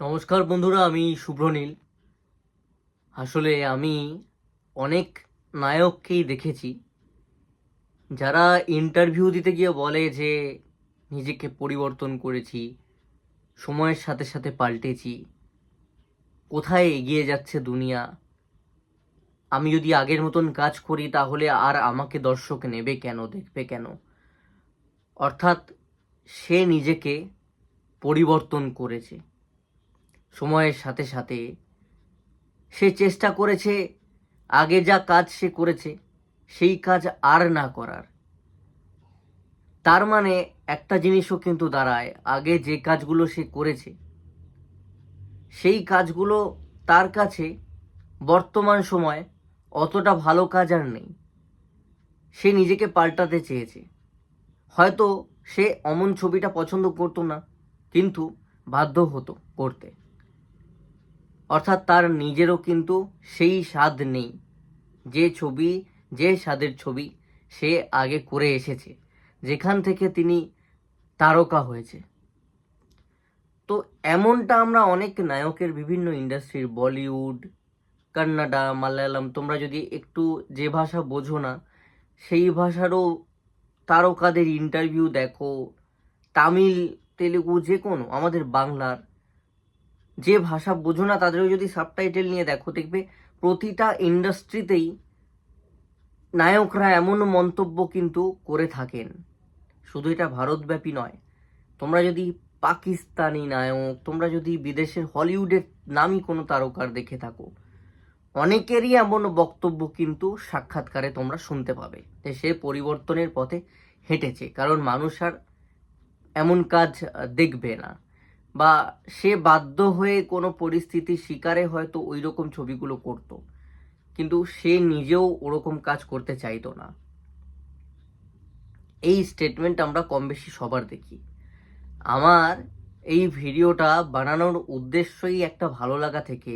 নমস্কার বন্ধুরা, আমি শুভ্রনীল আসলে আমি অনেক নায়ককেই দেখেছি, যারা ইন্টারভিউ দিতে গিয়ে বলে যে নিজেকে পরিবর্তন করেছি, সময়ের সাথে সাথে পাল্টেছি, কোথায় এগিয়ে যাচ্ছে দুনিয়া, আমি যদি আগের মতন কাজ করি তাহলে আর আমাকে দর্শক নেবে কেন, দেখবে কেন? অর্থাৎ সে নিজেকে পরিবর্তন করেছে। সময়ের সাথে সাথে সে চেষ্টা করেছে, আগে যা কাজ সে করেছে, সেই কাজ আর না করার। তার মানে একটা জিনিসও কিন্তু দাঁড়ায়, আগে যে কাজগুলো সে করেছে, সেই কাজগুলো তার কাছে বর্তমান সময় অতটা ভালো কাজ আর নেই। সে নিজেকে পাল্টাতে চেয়েছে। হয়তো সে অমন ছবিটা পছন্দ করতো না, কিন্তু বাধ্য হতো করতে। অর্থাৎ তার নিজেরও কিন্তু সেই স্বাদ নেই। যে ছবি, যে স্বাদের ছবি সে আগে করে এসেছে, যেখান থেকে তিনি তারকা হয়েছে। তো এমনটা আমরা অনেক নায়কের বিভিন্ন ইন্ডাস্ট্রির, বলিউড, কান্নাডা, মালায়ালাম, তোমরা যদি একটু যে ভাষা বোঝো না, সেই ভাষারও তারকাদের ইন্টারভিউ দেখো, তামিল, তেলেগু যে কোনো, আমাদের বাংলার যে ভাষা বোঝো না, তাদেরও যদি সাবটাইটেল নিয়ে দেখো, দেখবে প্রতিটা ইন্ডাস্ট্রিতেই নায়করা এমন মন্তব্য কিন্তু করে থাকেন। শুধু এটা ভারতব্যাপী নয়। তোমরা যদি পাকিস্তানি নায়ক, তোমরা যদি বিদেশের হলিউডের নামই কোনো তারকার দেখে থাকো, অনেকেরই এমন বক্তব্য কিন্তু সাক্ষাৎকারে তোমরা শুনতে পাবে যে সে পরিবর্তনের পথে হেঁটেছে। কারণ মানুষ আর এমন কাজ দেখবে না। বা সে বাধ্য হয়ে কোনো পরিস্থিতির শিকারে হয়তো ওই রকম ছবিগুলো করত। কিন্তু সে নিজেও ওরকম কাজ করতে চাইতো না। এই স্টেটমেন্ট আমরা কম বেশি সবার দেখি। আমার এই ভিডিওটা বানানোর উদ্দেশ্যই একটা ভালো লাগা থেকে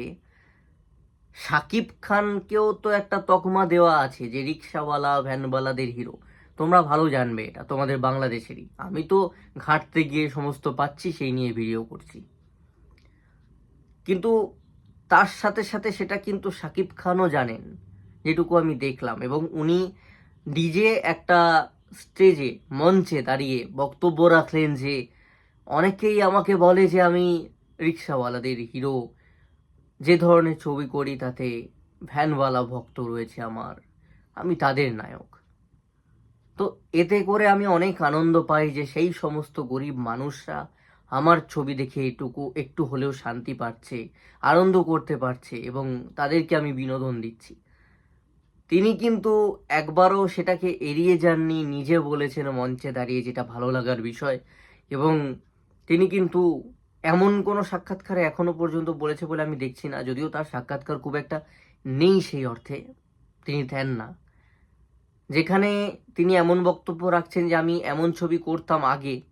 সাকিব খানকেও তো একটা তকমা দেওয়া আছে যে রিক্সাওয়ালা, ভ্যানওয়ালাদের হিরো তোমরা ভালো জানবে এটা, তোমাদের বাংলাদেশেরই। আমি তো ঘাঁটতে গিয়ে সমস্ত পাচ্ছি, সেই নিয়ে ভিডিও করছি। কিন্তু তার সাথে সাথে সেটা কিন্তু সাকিব খানও জানেন, যেটুকু আমি দেখলাম। এবং উনি ডিজে একটা স্টেজে, মঞ্চে দাঁড়িয়ে বক্তব্য রাখলেন যে, অনেকেই আমাকে বলে যে আমি রিক্সাওয়ালাদের হিরো, যে ধরনের ছবি করি তাতে ভ্যানওয়ালা ভক্ত রয়েছে আমার, আমি তাদের নায়ক। তো এতে করে আমি অনেক আনন্দ পাই যে সেই সমস্ত গরিব মানুষরা আমার ছবি দেখে এটুকু একটু হলেও শান্তি পাচ্ছে, আনন্দ করতে পারছে এবং তাদেরকে আমি বিনোদন দিচ্ছি। তিনি কিন্তু একবারও সেটাকে এড়িয়ে যাননি, নিজে বলেছেন মঞ্চে দাঁড়িয়ে যেটা ভালো লাগার বিষয় এবং তিনি কিন্তু এমন কোনো সাক্ষাৎকারে এখনও পর্যন্ত বলেছে বলে আমি দেখছি না, যদিও তার সাক্ষাৎকার খুব একটা নেই সেই অর্থে। তিনি দেন না। যেখানে তিনি এমন বক্তব্য রাখছেন যে, আমি এমন ছবি করতাম আগে,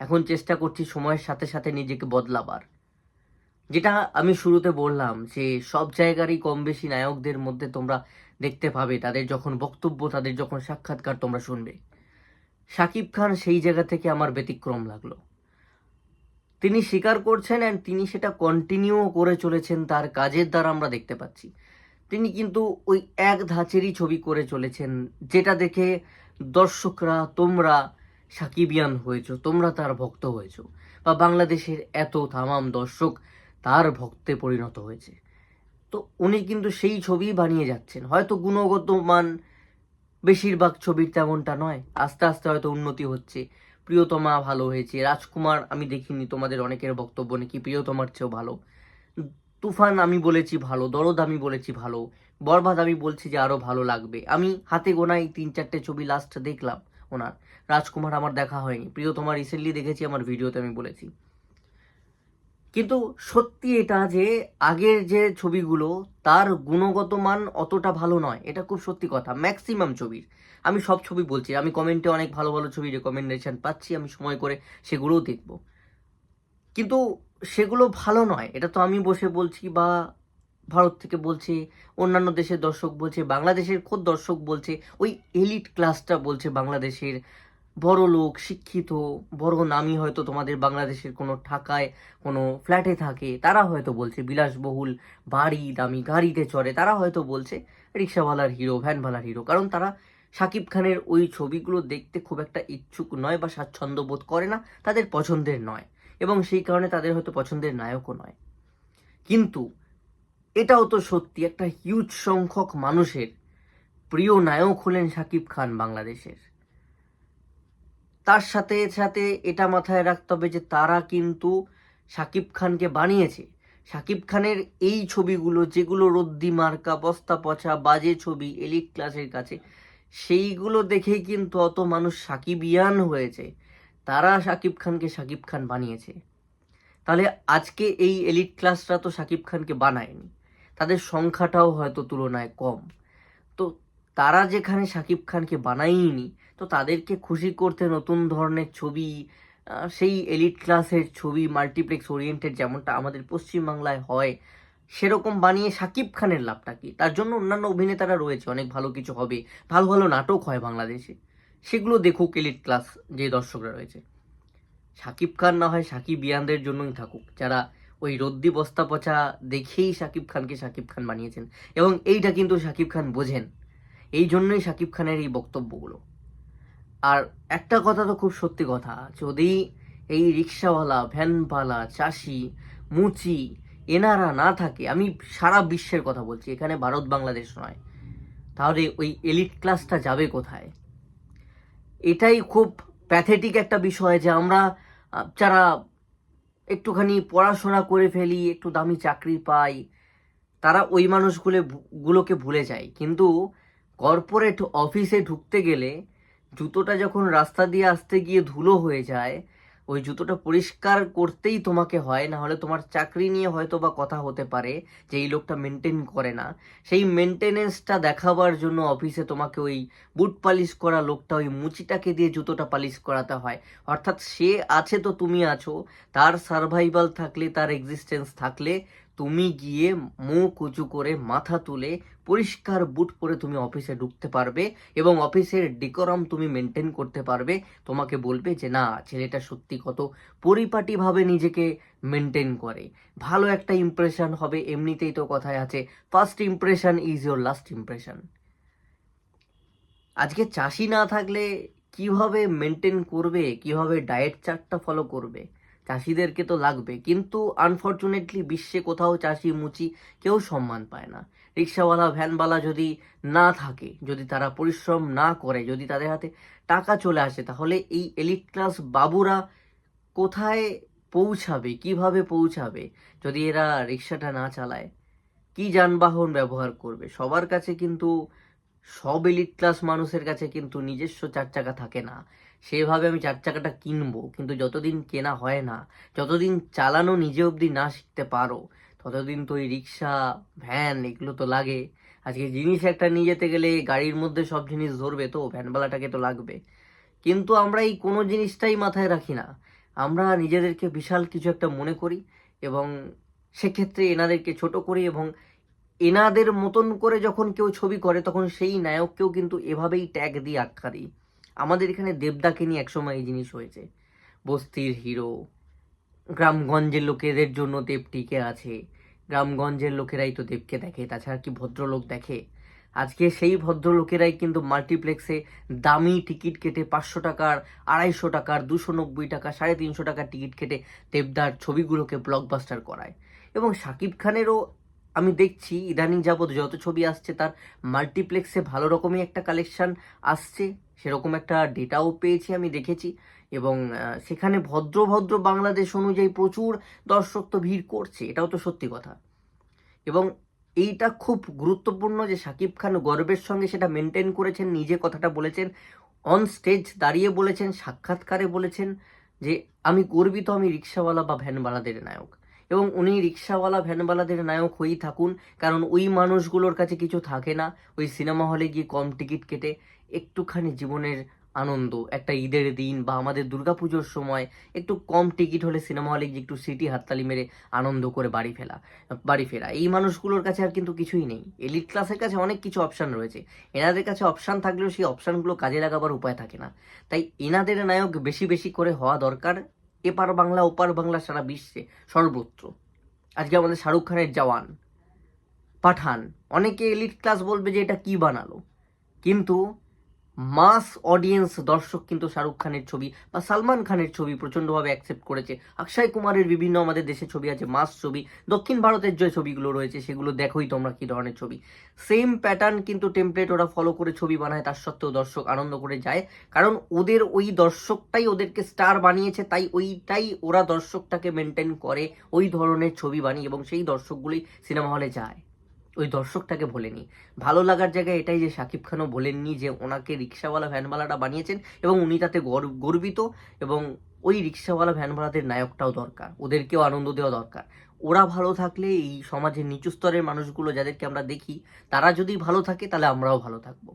এখন চেষ্টা করছি সময়ের সাথে সাথে নিজেকে বদলাবার। যেটা আমি শুরুতে বললাম যে, সব জায়গারই কম বেশি নায়কদের মধ্যে তোমরা দেখতে পাবে, তাদের যখন বক্তব্য, তাদের যখন সাক্ষাৎকার তোমরা শুনবে। শাকিব খান সেই জায়গা থেকে আমার ব্যতিক্রম লাগল। তিনি স্বীকার করছেন অ্যান্ড তিনি সেটা কন্টিনিউ করে চলেছেন, তার কাজের দ্বারা আমরা দেখতে পাচ্ছি। তিনি কিন্তু ওই এক ধাঁচেরই ছবি করে চলেছেন, যেটা দেখে দর্শকরা, তোমরা সাকিবিয়ান হয়েছো, তোমরা তার ভক্ত হয়েছো, বা বাংলাদেশের এত তামাম দর্শক তার ভক্তে পরিণত হয়েছে। তো উনি কিন্তু সেই ছবি বানিয়ে যাচ্ছেন। হয়তো গুণগত মান বেশিরভাগ ছবির তেমনটা নয়, আস্তে আস্তে হয়তো উন্নতি হচ্ছে। প্রিয়তমা ভালো হয়েছে, রাজকুমার আমি দেখিনি, তোমাদের অনেকের বক্তব্য নাকি প্রিয়তমার চেয়েও ভালো। তুফান আমি বলেছি ভালো, দরদ আমি বলেছি ভালো, বরবাদ আমি বলছি যে আরও ভালো লাগবে। আমি হাতে গোনাই তিন চারটে ছবি লাস্ট দেখলাম ওনার। রাজকুমার আমার দেখা হয়নি। প্রিয়, তোমার রিসেন্টলি দেখেছি, আমার ভিডিওতে আমি বলেছি। কিন্তু সত্যি এটা যে আগের যে ছবিগুলো, তার গুণগত মান অতটা ভালো নয়। এটা খুব সত্যি কথা। ম্যাক্সিমাম ছবির। আমি সব ছবি বলছি। আমি কমেন্টে অনেক ভালো ভালো ছবি রেকমেন্ডেশন পাচ্ছি। আমি সময় করে সেগুলোও দেখব। কিন্তু সেগুলো ভালো নয়। এটা তো আমি বসে বলছি বা ভারত থেকে বলছে, অন্যান্য দেশের দর্শক বলছে, বাংলাদেশের খোদ দর্শক বলছে, ওই এলিট ক্লাসটা বলছে বাংলাদেশের। বড় লোক, শিক্ষিত, বড় নামই হয়তো তোমাদের বাংলাদেশের কোনো ঠাকায় কোনো ফ্ল্যাটে থাকে। তারা হয়তো বলছে বিলাসবহুল, বাড়ি, দামি গাড়িতে চড়ে। তারা হয়তো বলছে রিক্সাওয়ালার হিরো ভ্যানওয়ালার হিরো কারণ তারা শাকিব খানের ওই ছবিগুলো দেখতে খুব একটা ইচ্ছুক নয় বা স্বাচ্ছন্দ্য বোধ করে না, তাদের পছন্দের নয়। এবং সেই কারণে তাদের হয়তো পছন্দের নায়কও নয়। কিন্তু এটাও তো সত্যি, একটা হিউজ সংখ্যক মানুষের প্রিয় নায়ক হলেন শাকিব খান বাংলাদেশের। তার সাথে সাথে এটা মাথায় রাখতে হবে যে তারা কিন্তু শাকিব খানকে বানিয়েছে। শাকিব খানের এই ছবিগুলো, যেগুলো রদ্দি মার্কা, বস্তা পচা, বাজে ছবি এলিট ক্লাসের কাছে, সেইগুলো দেখেই কিন্তু অত মানুষ সাকিবিয়ান হয়েছে। তারা শাকিব খানকে শাকিব খান বানিয়েছে। তাহলে আজকে এই এলিট ক্লাসরা তো শাকিব খানকে বানায়নি। তাদের সংখ্যাটাও হয়তো তুলনায় কম। তো তারা যেখানে শাকিব খানকে বানায়নি, তো তাদেরকে খুশি করতে নতুন ধরনের ছবি সেই এলিট ক্লাসের ছবি, মাল্টিপ্লেক্স ওরিয়েন্টেড যেমনটা আমাদের পশ্চিমবাংলায় হয়, সেরকম বানিয়ে শাকিব খানের লাভটা কি? তার জন্য অন্যান্য অভিনেতারা রয়েছে, অনেক ভালো কিছু হবে। ভালো ভালো নাটক হয় বাংলাদেশে। সেগুলো দেখুক এলিট ক্লাস যে দর্শকরা রয়েছে। শাকিব খান না হয় সাকিব ইয়ানদের জন্যই থাকুক, যারা ওই রদ্দি বস্তা পচা দেখেই শাকিব খানকে শাকিব খান বানিয়েছেন। এবং এইটা কিন্তু শাকিব খান বোঝেন, এই জন্যই শাকিব খানের এই বক্তব্যগুলো। আর একটা কথা তো খুব সত্যি কথা, যদি এই রিক্সাওয়ালা ভ্যানওয়ালা চাষি, মুচি এনারা না থাকে, আমি সারা বিশ্বের কথা বলছি, এখানে ভারত বাংলাদেশ নয়, তাহলে ওই এলিট ক্লাসটা যাবে কোথায়? এটাই খুব প্যাথেটিক একটা বিষয় যে আমরা যারা একটুখানি পড়াশোনা করে ফেলি, একটু দামি চাকরি পাই, তারা ওই মানুষগুলো গুলোকে ভুলে যায়। কিন্তু কর্পোরেট অফিসে ঢুকতে গেলে জুতোটা যখন রাস্তা দিয়ে আসতে গিয়ে ধুলো হয়ে যায় ওই জুতোটা পরিষ্কার করতেই তোমাকে হয় না হলে তোমার চাকরি নিয়ে হয়তো বা কথা হতে পারে যে এই লোকটা মেনটেন করে না। সেই মেনটেনেন্সটা দেখাবার জন্য অফিসে তোমাকে ওই বুট পালিশ করা লোকটা, ওই মুচিটাকে দিয়ে জুতোটা পালিশ করাতে হয়। অর্থাৎ সে আছে তো তুমি আছো, তার সার্ভাইভাল থাকলে, তার এক্সিস্টেন্স থাকলে তুমি গিয়ে মুখ উঁচু করে মাথা তুলে পরিষ্কার বুট পরে তুমি অফিসে ঢুকতে পারবে এবং অফিসের ডেকোরাম তুমি মেনটেন করতে পারবে। তোমাকে বলবে যে, না, ছেলেটা সত্যি কত পরিপাটিভাবে নিজেকে মেনটেন করে। ভালো একটা ইমপ্রেশন হবে, এমনিতেই তো কথায় আছে first impression is your last impression আজকে চাষি না থাকলে কীভাবে মেনটেন করবে, কীভাবে ডায়েট চার্টটা ফলো করবে? চাষিদেরকে তো লাগবে, কিন্তু আনফর্চুনেটলি বিশ্বে কোথাও চাষি মুচি কেউ সম্মান পায় না। রিক্সাওয়ালা, ভ্যানওয়ালা যদি না থাকে, যদি তারা পরিশ্রম না করে, যদি তাদের হাতে টাকা চলে আসে, তাহলে এই এলিট ক্লাস বাবুরা কোথায় পৌঁছাবে, কীভাবে পৌঁছাবে? যদি এরা রিক্সাটা না চালায়, কি যানবাহন ব্যবহার করবে? সবার কাছে কিন্তু, সব এলিট ক্লাস মানুষের কাছে কিন্তু নিজস্ব চার চাকা থাকে না। সেভাবে আমি চার চাকাটা কিনবো, কিন্তু যতদিন কেনা হয় না, যতদিন চালানো নিজে অবধি না শিখতে পারো, ততদিন তো ওই রিক্সা, ভ্যান এগুলো তো লাগে। আজকে জিনিস একটা নিয়ে যেতে গেলে গাড়ির মধ্যে সব জিনিস ধরবে তো, ভ্যানওয়ালাটাকে তো লাগবে। কিন্তু আমরা এই কোনো জিনিসটাই মাথায় রাখি না। আমরা নিজেদেরকে বিশাল কিছু একটা মনে করি এবং সেক্ষেত্রে এনাদেরকে ছোট করি এবং এনাদের মতন করে যখন কেউ ছবি করে, তখন সেই নায়ককেও কিন্তু এভাবেই ট্যাগ দিয়ে আখ্যা দিই। আমাদের এখানে দেবদাকে নিয়ে একসময় এই জিনিস হয়েছে। বস্তির হিরো, গ্রামগঞ্জের লোকেদের জন্য দেব টিকে আছে, গ্রামগঞ্জের লোকেরাই তো দেবকে দেখে, তাছাড়া কি ভদ্রলোক দেখে? আজকে সেই ভদ্রলোকেরাই কিন্তু মাল্টিপ্লেক্সে দামি টিকিট কেটে পাঁচশো টাকার, আড়াইশো টাকার, দুশো নব্বই টাকা, সাড়ে তিনশো টাকার টিকিট কেটে দেবদার ছবিগুলোকে ব্লকবাস্টার করায়। এবং শাকিব খানেরও আমি দেখছি ইদানিং যাবৎ যত ছবি আসছে তার মাল্টিপ্লেক্সে ভালো রকমই একটা কালেকশান আসছে, সেরকম একটা ডেটাও পেয়েছি আমি দেখেছি এবং সেখানে ভদ্র ভদ্র বাংলাদেশ অনুযায়ী প্রচুর দর্শক তো ভিড় করছে, এটাও তো সত্যি কথা। এবং এইটা খুব গুরুত্বপূর্ণ যে শাকিব খান গর্বের সঙ্গে সেটা মেনটেন করেছেন, নিজে কথাটা বলেছেন অন স্টেজ দাঁড়িয়ে বলেছেন, সাক্ষাৎকারে বলেছেন যে, আমি গর্বিত আমি রিক্সাওয়ালা বা ভ্যানওয়ালাদের নায়ক। এবং উনি রিক্সাওয়ালা, ভ্যানওয়ালাদের নায়ক হয়েই থাকুন, কারণ ওই মানুষগুলোর কাছে কিছু থাকে না। ওই সিনেমা হলে গিয়ে কম টিকিট কেটে একটুখানি জীবনের আনন্দ, একটা ঈদের দিন বা আমাদের দুর্গাপুজোর সময় একটু কম টিকিট হলে সিনেমা হলে গিয়ে একটু সিটি হাততালি মেরে আনন্দ করে বাড়ি ফেলা, বাড়ি ফেরা। এই মানুষগুলোর কাছে আর কিন্তু কিছুই নেই। এলিট ক্লাসের কাছে অনেক কিছু অপশান রয়েছে। এনাদের কাছে অপশান থাকলেও সেই অপশানগুলো কাজে লাগাবার উপায় থাকে না। তাই এনাদের নায়ক বেশি বেশি করে হওয়া দরকার। এপার বাংলা ওপার বাংলা সারা বিশ্বে, সর্বত্র। আজকে আমাদের শাহরুখ খানের জওয়ান, পাঠান, অনেকে এলিট ক্লাস বলবে যে এটা কি বানালো। কিন্তু মাস অডিয়েন্স দর্শক কিন্তু শাহরুখ খানের ছবি বা সালমান খানের ছবি প্রচণ্ডভাবে অ্যাকসেপ্ট করেছে। অক্ষয় কুমারের বিভিন্ন আমাদের দেশে ছবি আছে, মাস ছবি, দক্ষিণ ভারতের যে ছবিগুলো রয়েছে সেগুলো দেখোই তোমরা কি ধরনের ছবি। সেম প্যাটার্ন কিন্তু টেমপ্লেট ওরা ফলো করে ছবি বানায়, তার সত্ত্বেও দর্শক আনন্দ করে যায়। কারণ ওদের ওই দর্শকটাই ওদেরকে স্টার বানিয়েছে, তাই ওইটাই ওরা দর্শকটাকে মেনটেন করে, ওই ধরনের ছবি বানিয়ে এবং সেই দর্শকগুলোই সিনেমা হলে যায়। ওই দর্শকটাকে ভোলেনি ভালো লাগার জায়গায় এটাই যে শাকিব খানও বলেননি যে ওনাকে রিক্সাওয়ালা ভ্যানওয়ালাটা বানিয়েছেন এবং উনি তাতে গর্ব- গর্বিত এবং ওই রিক্সাওয়ালা ভ্যানওয়ালাদের নায়কটাও দরকার, ওদেরকেও আনন্দ দেওয়া দরকার। ওরা ভালো থাকলে এই সমাজের নিচু স্তরের মানুষগুলো যাদেরকে আমরা দেখি, তারা যদি ভালো থাকে তাহলে আমরাও ভালো থাকব।